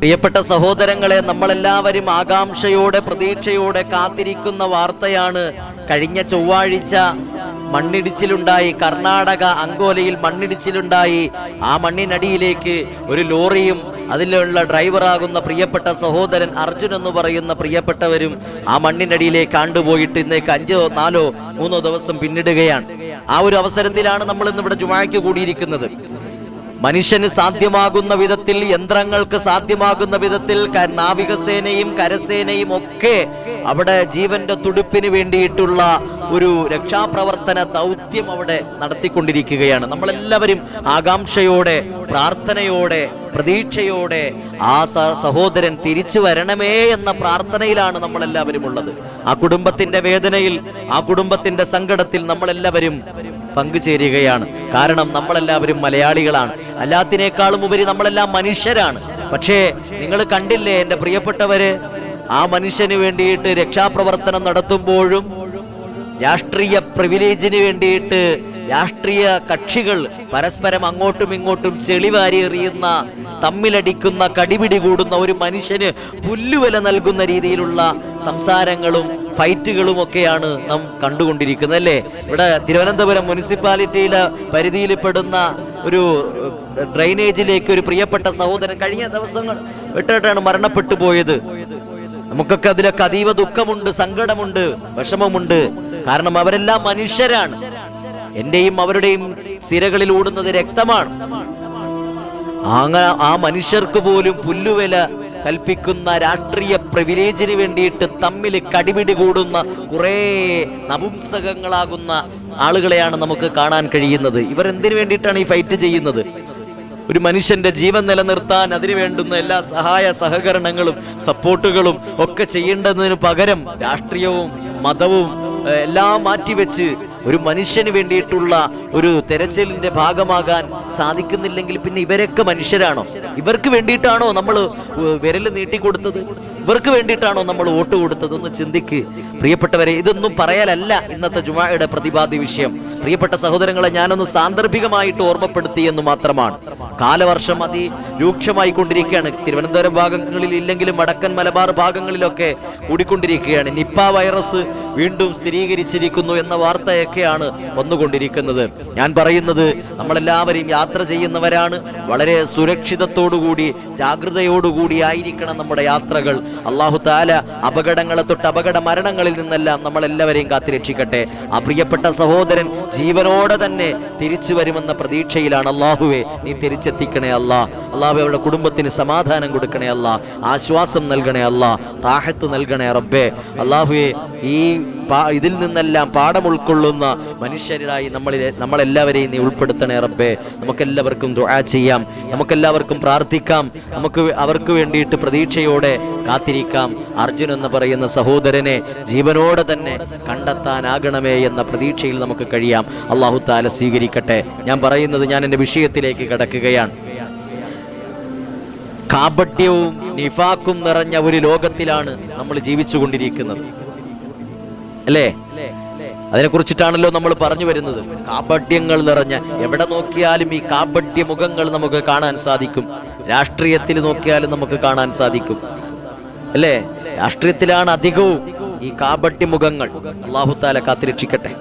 പ്രിയപ്പെട്ട സഹോദരങ്ങളെ നമ്മളെല്ലാവരും ആകാംക്ഷയോടെ പ്രതീക്ഷയോടെ കാത്തിരിക്കുന്ന വാർത്തയാണ് കഴിഞ്ഞ ചൊവ്വാഴ്ച മണ്ണിടിച്ചിലുണ്ടായി. കർണാടക അങ്കോലയിൽ മണ്ണിടിച്ചിലുണ്ടായി. ആ മണ്ണിനടിയിലേക്ക് ഒരു ലോറിയും അതിലുള്ള ഡ്രൈവറാകുന്ന പ്രിയപ്പെട്ട സഹോദരൻ അർജുൻ എന്ന് പറയുന്ന പ്രിയപ്പെട്ടവരും ആ മണ്ണിനടിയിലേക്ക് ആണ്ടുപോയിട്ട് ഇന്നേക്ക് അഞ്ചോ നാലോ മൂന്നോ ദിവസം പിന്നിടുകയാണ്. ആ ഒരു അവസരത്തിലാണ് നമ്മൾ ഇന്ന് ഇവിടെ ജുമായ്ക്ക് കൂടിയിരിക്കുന്നത്. മനുഷ്യന് സാധ്യമാകുന്ന വിധത്തിൽ യന്ത്രങ്ങൾക്ക് സാധ്യമാകുന്ന വിധത്തിൽ നാവികസേനയും കരസേനയും ഒക്കെ അവിടെ ജീവന്റെ തുടുപ്പിന് വേണ്ടിയിട്ടുള്ള ഒരു രക്ഷാപ്രവർത്തന ദൗത്യം അവിടെ നടത്തിക്കൊണ്ടിരിക്കുകയാണ്. നമ്മളെല്ലാവരും ആകാംക്ഷയോടെ പ്രാർത്ഥനയോടെ പ്രതീക്ഷയോടെ ആ സഹോദരൻ തിരിച്ചു വരണമേ എന്ന പ്രാർത്ഥനയിലാണ് നമ്മളെല്ലാവരും ഉള്ളത് ആ കുടുംബത്തിന്റെ വേദനയിൽ ആ കുടുംബത്തിന്റെ സങ്കടത്തിൽ നമ്മളെല്ലാവരും പങ്കുചേരുകയാണ്. കാരണം നമ്മളെല്ലാവരും മലയാളികളാണ്. അല്ലാത്തിനേക്കാളും ഉപരി നമ്മളെല്ലാം മനുഷ്യരാണ്. പക്ഷേ നിങ്ങൾ കണ്ടില്ലേ എന്റെ പ്രിയപ്പെട്ടവര്? ആ മനുഷ്യന് വേണ്ടിയിട്ട് രക്ഷാപ്രവർത്തനം നടത്തുമ്പോഴും രാഷ്ട്രീയ പ്രിവിലേജിന് വേണ്ടിയിട്ട് രാഷ്ട്രീയ കക്ഷികൾ പരസ്പരം അങ്ങോട്ടും ഇങ്ങോട്ടും ചെളിവാരി എറിയുന്ന തമ്മിലടിക്കുന്ന കടിപിടി കൂടുന്ന ഒരു മനുഷ്യന് പുല്ലുവില നൽകുന്ന രീതിയിലുള്ള സംസാരങ്ങളും ഫൈറ്റുകളും ഒക്കെയാണ് നാം കണ്ടുകൊണ്ടിരിക്കുന്നത് അല്ലേ ഇവിടെ തിരുവനന്തപുരം മുനിസിപ്പാലിറ്റിയിലെ പരിധിയിൽപ്പെടുന്ന ഒരു ഡ്രൈനേജിലേക്ക് ഒരു പ്രിയപ്പെട്ട സഹോദരൻ കഴിഞ്ഞ ദിവസങ്ങൾ വിട്ടിട്ടാണ് മരണപ്പെട്ടു പോയത്. നമുക്കൊക്കെ അതിലൊക്കെ അതീവ ദുഃഖമുണ്ട് സങ്കടമുണ്ട് വിഷമമുണ്ട്. കാരണം അവരെല്ലാം മനുഷ്യരാണ്. എന്റെയും അവരുടെയും സിരകളിൽ ഓടുന്നത് രക്തമാണ്. അങ്ങനെ ആ മനുഷ്യർക്ക് പോലും പുല്ലുവില കൽപ്പിക്കുന്ന രാഷ്ട്രീയ പ്രിവിലേജിന് വേണ്ടിയിട്ട് തമ്മിൽ കടിപിടി കൂടുന്ന കുറേ നപുംസകങ്ങളാകുന്ന ആളുകളെയാണ് നമുക്ക് കാണാൻ കഴിയുന്നത്. ഇവർ എന്തിനു വേണ്ടിയിട്ടാണ് ഈ ഫൈറ്റ് ചെയ്യുന്നത്? ഒരു മനുഷ്യന്റെ ജീവൻ നിലനിർത്താൻ അതിനു വേണ്ടുന്ന എല്ലാ സഹായ സഹകരണങ്ങളും സപ്പോർട്ടുകളും ഒക്കെ ചെയ്യേണ്ടതിന് പകരം രാഷ്ട്രീയവും മതവും എല്ലാം മാറ്റിവെച്ച് ഒരു മനുഷ്യന് വേണ്ടിയിട്ടുള്ള ഒരു തെരച്ചിലിന്റെ ഭാഗമാകാൻ സാധിക്കുന്നില്ലെങ്കിൽ പിന്നെ ഇവരൊക്കെ മനുഷ്യരാണോ? ഇവർക്ക് വേണ്ടിയിട്ടാണോ നമ്മൾ വിരൽ നീട്ടിക്കൊടുത്തത് ഇവർക്ക് വേണ്ടിയിട്ടാണോ നമ്മൾ വോട്ട് കൊടുത്തത്? ഒന്ന് ചിന്തിക്ക്. പ്രിയപ്പെട്ടവരെ ഇതൊന്നും പറയാനല്ല ഇന്നത്തെ ജുമായുടെ പ്രതിപാദ്യ വിഷയം. പ്രിയപ്പെട്ട സഹോദരങ്ങളെ ഞാനൊന്ന് സാന്ദർഭികമായിട്ട് ഓർമ്മപ്പെടുത്തി എന്ന് മാത്രമാണ്. കാലവർഷം അതി രൂക്ഷമായി കൊണ്ടിരിക്കുകയാണ്. തിരുവനന്തപുരം ഭാഗങ്ങളിൽ ഇല്ലെങ്കിലും വടക്കൻ മലബാർ ഭാഗങ്ങളിലൊക്കെ കൂടിക്കൊണ്ടിരിക്കുകയാണ്. നിപ്പ വൈറസ് വീണ്ടും സ്ഥിരീകരിച്ചിരിക്കുന്നു എന്ന വാർത്തയൊക്കെയാണ് വന്നുകൊണ്ടിരിക്കുന്നത്. ഞാൻ പറയുന്നത് നമ്മളെല്ലാവരും യാത്ര ചെയ്യുന്നവരാണ്. വളരെ സുരക്ഷിതത്തോടുകൂടി ജാഗ്രതയോടുകൂടി ആയിരിക്കണം നമ്മുടെ യാത്രകൾ. അള്ളാഹു താല അപകടങ്ങളെ തൊട്ട് അപകട മരണങ്ങളിൽ നിന്നെല്ലാം നമ്മളെല്ലാവരെയും കാത്തിരക്ഷിക്കട്ടെ. ആ പ്രിയപ്പെട്ട സഹോദരൻ ജീവനോടെ തന്നെ തിരിച്ചു വരുമെന്ന പ്രതീക്ഷയിലാണ് അള്ളാഹുവെ നീ തിരിച്ചെത്തിക്കണേ അല്ല. അള്ളാഹു അവരുടെ കുടുംബത്തിന് സമാധാനം കൊടുക്കണേ അല്ല. ആശ്വാസം നൽകണേ അല്ല. റാഹത്ത് നൽകണേ റബ്ബേ. അള്ളാഹുവെ ഈ ഇതിൽ നിന്നെല്ലാം പാഠം ഉൾക്കൊള്ളുന്ന മനുഷ്യരായി നമ്മളിൽ നമ്മളെല്ലാവരെയും നീ ഉൾപ്പെടുത്തണേ റബ്ബേ. നമുക്കെല്ലാവർക്കും ദുആ ചെയ്യാം. നമുക്കെല്ലാവർക്കും പ്രാർത്ഥിക്കാം. നമുക്ക് അവർക്ക് വേണ്ടിയിട്ട് പ്രതീക്ഷയോടെ കാത്തിരിക്കാം. അർജുൻ എന്ന് പറയുന്ന സഹോദരനെ ജീവനോടെ തന്നെ കണ്ടെത്താനാകണമേ എന്ന പ്രതീക്ഷയിൽ നമുക്ക് കഴിയാം. അള്ളാഹു താല സ്വീകരിക്കട്ടെ. ഞാൻ പറയുന്നത് ഞാൻ എന്റെ വിഷയത്തിലേക്ക് കടക്കുകയാണ്. കാപട്യവും നിഫാക്കും നിറഞ്ഞ ഒരു ലോകത്തിലാണ് നമ്മൾ ജീവിച്ചുകൊണ്ടിരിക്കുന്നത്. അല്ലേ? അതിനെ കുറിച്ചിട്ടാണല്ലോ നമ്മൾ പറഞ്ഞു വരുന്നത്. കാപട്യങ്ങൾ നിറഞ്ഞ എവിടെ നോക്കിയാലും ഈ കാപട്യ മുഖങ്ങൾ നമുക്ക് കാണാൻ സാധിക്കും. രാഷ്ട്രീയത്തിൽ നോക്കിയാലും നമുക്ക് കാണാൻ സാധിക്കും. അല്ലേ? രാഷ്ട്രീയത്തിലാണ് അധികവും ഈ കാപട്യ മുഖങ്ങൾ. അള്ളാഹുത്താല കാത്തിരക്ഷിക്കട്ടെ.